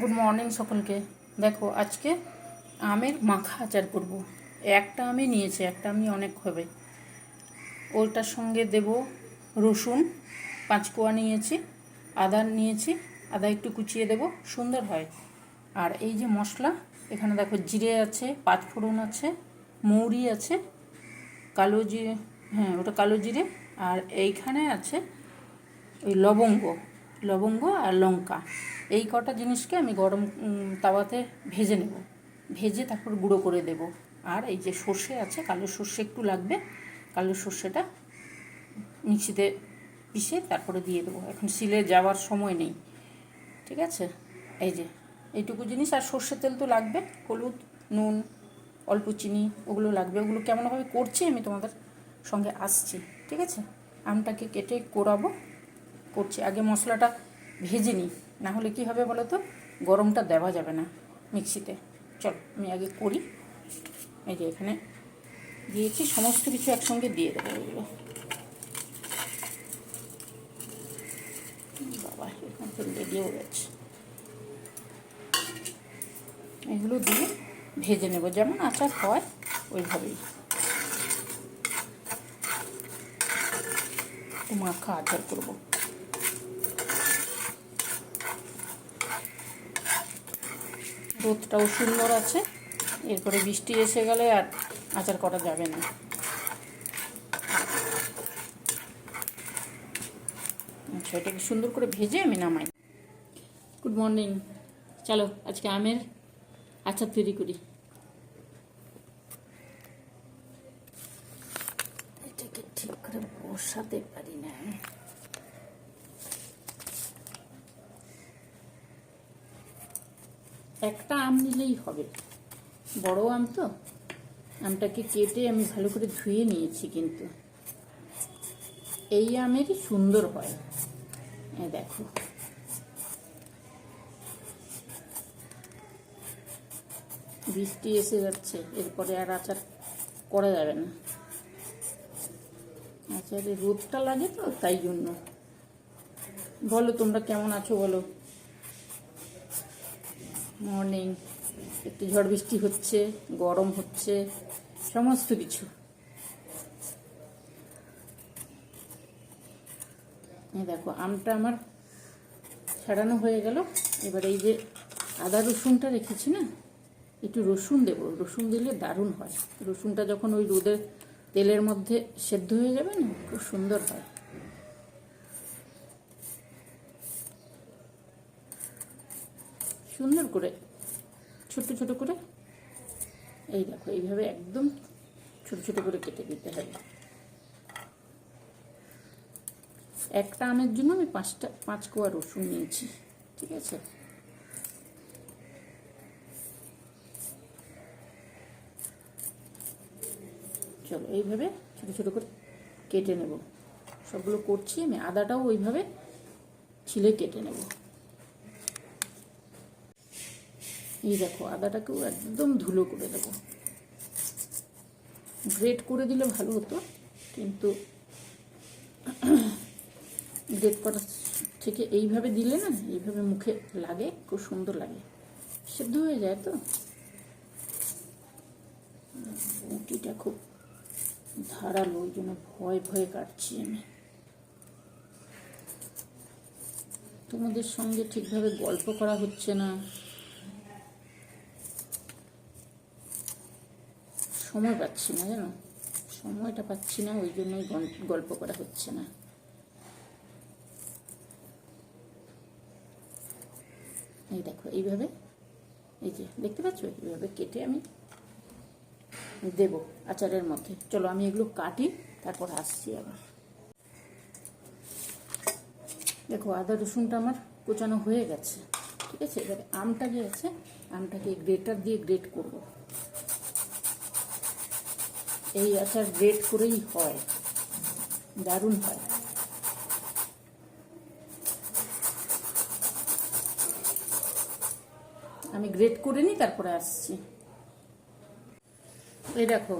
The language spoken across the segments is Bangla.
গুড মর্নিং সকলকে। দেখো, আজকে আমের মাখা আচার করব। একটা আমি নিয়েছি, একটা আমি অনেক হবে। ওটার সঙ্গে দেব রসুন পাঁচ কোয়া নিয়েছি, আদা নিয়েছি, আদা একটু কুচিয়ে দেব, সুন্দর হয়। আর এই যে মশলা, এখানে দেখো জিরে আছে, পাঁচ ফোড়ন আছে, মৌরি আছে, কালো জিরে হ্যাঁ ওটা কালো জিরে, আর এইখানে আছে ওই লবঙ্গ। লবঙ্গ আর লঙ্কা। এই কটা জিনিসকে আমি গরম তাওয়াতে ভেজে নেব। ভেজে তারপর গুঁড়ো করে দেব। আর এই যে সর্ষে আছে, কালো সর্ষে একটু লাগবে, কালো সর্ষেটা মিক্সিতে পিষে তারপরে দিয়ে দেবো। এখন সিলে যাওয়ার সময় নেই, ঠিক আছে? এই যে, এইটুকু জিনিস। আর সর্ষে তেল তো লাগবে, হলুদ, নুন, অল্প চিনি, ওগুলো লাগবে। ওগুলো কেমনভাবে করছি আমি তোমাদের সঙ্গে আসছি, ঠিক আছে? আমটাকে কেটে কোরাবো। করছি। আগে মশলাটা ভেজে নিই। না হলে কী হবে বলো তো গরমটা দেওয়া যাবে না মিক্সিতে। চল, আমি আগে করি। এই যে এখানে দিয়েছি, সমস্ত কিছু একসঙ্গে দিয়ে দেবো এগুলো। বাবা এখন তো রেডিও গেছে। এগুলো দিয়ে ভেজে নেব। যেমন আচার হয়, ওইভাবেই। মাখা আচার করব। রোদটাও সুন্দর আছে। এরপরে বৃষ্টি এসে গেলে আর আচার করা যাবে না। আচ্ছা এটাকে সুন্দর করে ভেজে আমি নামাই। Good morning. চলো, আজকে আমের আচার তৈরি করি। এটাকে ঠিক করে বসাতে পারি না একটা আম নিলেই হবে। বড় আম তো? আমটাকে কেটে আমি ভালো করে ধুয়ে নিয়েছি কিন্তু। এই আমেরই সুন্দর হয়। দেখো। বৃষ্টি এসে যাচ্ছে, এরপরে আর আচার করা যাবে না। আচারে রোদটা লাগে তো, তাই জন্য। বলো তোমরা কেমন আছো বলো? মর্নিং, একটু ঝড় বৃষ্টি হচ্ছে, গরম হচ্ছে, সমস্ত কিছু। দেখো, আমটা আমার ছাড়ানো হয়ে গেল। এবার এই যে আদা রসুনটা রেখেছি না, একটু রসুন দেবো। রসুন দিলে দারুণ হয়। রসুনটা যখন ওই রোদের তেলের মধ্যে সেদ্ধ হয়ে যাবে না, খুব সুন্দর হয়। সুন্দর করে ছোট ছোট করে, এই দেখো, এইভাবে একদম ছোট ছোট করে কেটে দিতে হবে। একটা আমের জন্য আমি পাঁচটা, পাঁচ কোয়া রসুন নিয়েছি, ঠিক আছে? চলো, এইভাবে ছোট ছোট করে কেটে নেব। সবগুলো করছি, আমি আদাটাও ওইভাবে ছিলে কেটে নেব। এই দেখো, আদাটাকেও একদম ধুলো করে দেবো। গ্রেট করে দিলে ভালো হতো, কিন্তু গ্রেট করার থেকে এইভাবে দিলে না, এইভাবে মুখে লাগে, খুব সুন্দর লাগে। সেদ্ধ হয়ে যায় তো? মুটিটা খুব ধারালো, ওই জন্য ভয় ভয়ে কাটছি আমি। তোমাদের সঙ্গে ঠিকভাবে গল্প করা হচ্ছে না। সময় পাচ্ছি না জানো? সময়টা পাচ্ছি না, ওই জন্যই গল্প করা হচ্ছে না। এই দেখো, এইভাবে, এই যে, দেখতে পাচ্ছ? এইভাবে কেটে আমি দেব আচারের মধ্যে। চলো, আমি এগুলো কাটি, তারপর আসছি আবার। দেখো, আদা রসুনটা আমার কোচানো হয়ে গেছে, ঠিক আছে? এবারে আমটা যে আছে, আমটাকে গ্রেটার দিয়ে গ্রেট করব। এই আচার গ্রেট করেই হয়। দারুণ হয়। আমি গ্রেট করে নিই, তারপরে আসছি। এই দেখো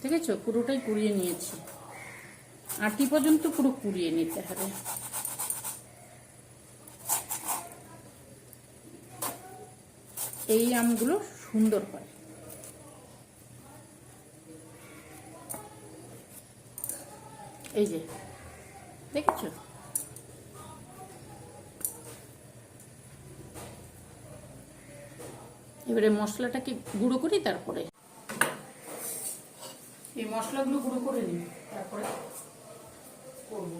ঠিক আছে পুরোটাই কুড়িয়ে নিয়েছি। আটি পর্যন্ত পুরো কুড়িয়ে নিতে হবে। এই আমগুলো সুন্দর হয়। এই যে, দেখেছ? এবারে মশলাটা কি গুঁড়ো করি, তারপরে। এই মশলাগুলো গুঁড়ো করে নিই, তারপরে করব।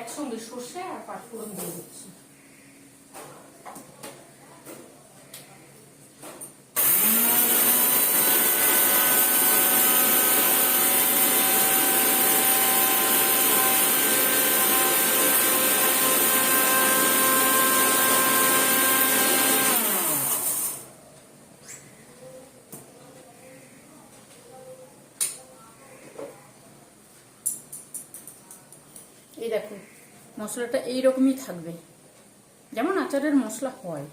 একসঙ্গে সর্ষে আর পাঁচফোড়ন দিয়ে দিচ্ছি। এই দেখো, মশলাটা এই রকমই থাকবে। যেমন আচারের মশলা হয়।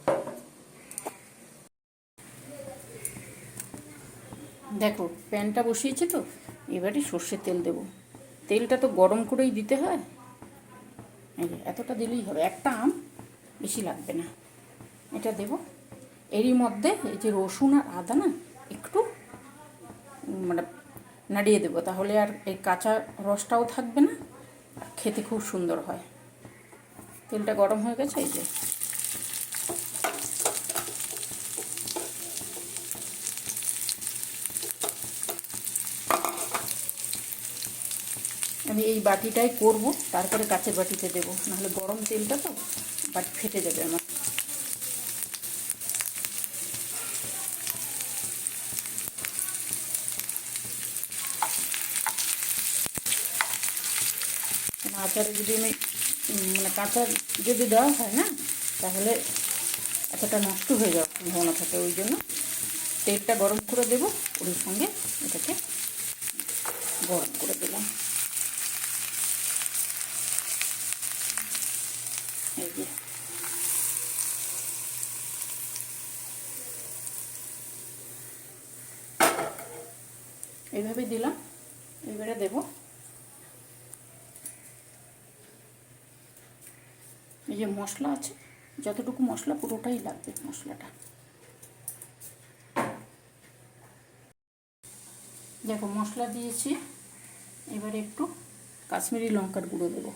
দেখো, প্যানটা বসিয়েছে তো, এবারে সর্ষের তেল দেব। তেলটা তো গরম করেই দিতে হয়। এতটা দিলেই হবে। একটা আম বেশি লাগবে না। এটা দেব। এরই মধ্যে এই যে রসুন আর আদা না, একটু মানে নাড়িয়ে দেবো। তাহলে আর এই কাঁচা রসটাও থাকবে না। খেতে খুব সুন্দর হয়। তেলটা গরম হয়ে গেছে, এই যে। আমি এই বাটিটাই করব, তারপরে কাঁচের বাটিতে দেবো। নাহলে গরম তেলটা তো বাটি ফেটে যাবে আমার। আচারে যদি আমি মানে কাঁচা যদি দেওয়া হয়, না? তাহলে আচারটা নষ্ট হয়ে যাওয়ার সম্ভাবনা থাকে ওই জন্য তেলটা গরম করে দেবো, ওর সঙ্গে এটাকে গরম করে দিলাম। এই যে। এইভাবে দিলাম এবারে দেবো। যে মশলা আছে, যতটুকু মশলা, পুরোটাই লাগবে মশলাটা। দেখো, মশলা দিয়েছি। এবারে একটু কাশ্মীরি লঙ্কার গুঁড়ো দেবো।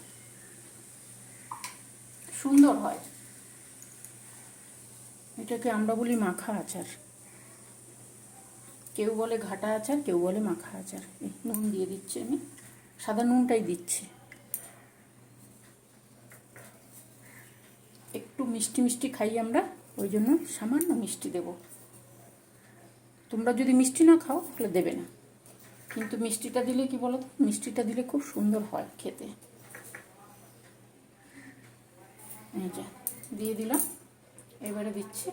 সুন্দর হয়। এটাকে আমরা বলি মাখা আচার। কেউ বলে ঘাটা আচার, কেউ বলে মাখা আচার। এই নুন দিয়ে দিচ্ছি আমি। সাদা নুনটাই দিচ্ছি একটু মিষ্টি মিষ্টি খাই আমরা ওই জন্য সামান্য মিষ্টি দেব। তোমরা যদি মিষ্টি না খাও তাহলে দেবে না। কিন্তু মিষ্টিটা দিলে কি বলো মিষ্টিটা দিলে খুব সুন্দর হয় খেতে। এই যে দিয়ে দিলাম। এবারে দিচ্ছি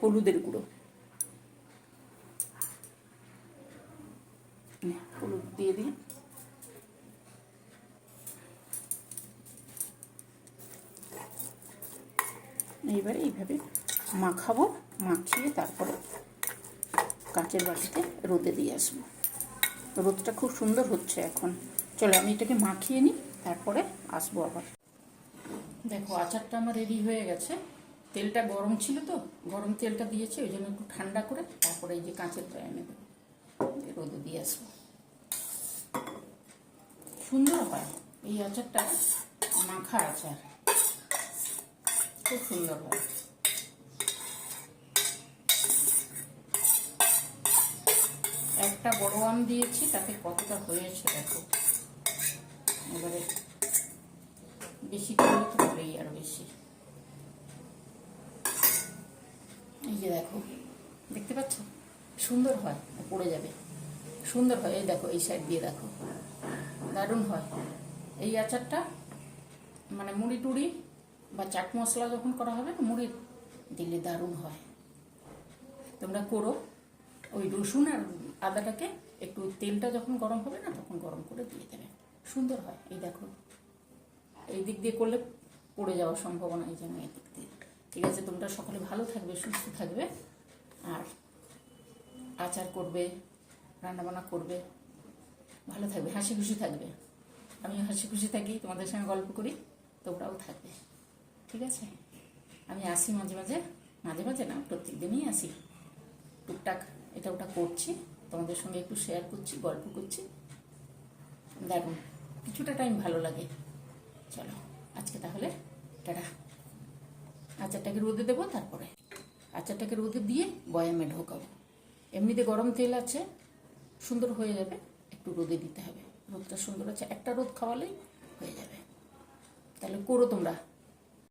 হলুদের গুঁড়ো। নে, হলুদ দিয়ে দিই এইবারে এইভাবে মাখাবো, মাখিয়ে তারপরে কাঁচের বাটিতে রোদে দিয়ে আসব। রোদটা খুব সুন্দর হচ্ছে এখন। চলো, আমি এটাকে মাখিয়ে নিই, তারপরে আসব আবার। দেখো, আচারটা আমার রেডি হয়ে গেছে। তেলটা গরম ছিল তো, গরম তেলটা দিয়েছি, ওই জন্য একটু ঠান্ডা করে তারপরে এই যে কাঁচের এনে দেবো। রোদে দিয়ে আসব। সুন্দর হয়। এই আচারটা মাখা আচার। খুব সুন্দর হয়। একটা বড় আম দিয়েছি, তাতে কতটা হয়েছে দেখো। এবারে বেশি করলে তো আরও বেশি। এই যে দেখো, দেখতে পাচ্ছ? সুন্দর হয়, পড়ে যাবে। সুন্দর হয়, এই দেখো, এই সাইড দিয়ে দেখো। দারুণ হয়। এই আচারটা মানে মুড়ি টুড়ি বা চাট মশলা যখন করা হবে না মুড়ি দিলে দারুণ হয়। তোমরা করো, ওই রসুন আর আদাটাকে একটু তেলটা যখন গরম হবে না, তখন গরম করে দিয়ে দেবে। সুন্দর হয়, এই দেখো। এই দিক দিয়ে করলে পড়ে যাওয়ার সম্ভাবনা এই জন্য এই দিক দিয়ে। ঠিক আছে, তোমরা সকলে ভালো থাকবে, সুস্থ থাকবে। আর আচার করবে, রান্নাবান্না করবে, ভালো থাকবে হাসি খুশি থাকবে। আমি হাসি খুশি থাকি, তোমাদের সঙ্গে গল্প করি, তোমরাও থাকবে। ঠিক আছে? আমি আসি মাঝে মাঝে মাঝে মাঝে না প্রত্যেক দিনই আসি। টুকটাক এটা ওটা করছি, তোমাদের সঙ্গে একটু শেয়ার করছি, গল্প করছি। দেখুন কিছুটা টাইম ভালো লাগে। চলো, আজকে তাহলে টাটা। আচারটাকে রোদে দেবো, তারপরে আচারটাকে রোদে দিয়ে বয়ামে ঢোকাবো। এমনিতে গরম তেল আছে, সুন্দর হয়ে যাবে, একটু রোদে দিতে হবে। রোদটা সুন্দর আছে, একটা রোদ খাওয়ালেই হয়ে যাবে। তাহলে করো তোমরা।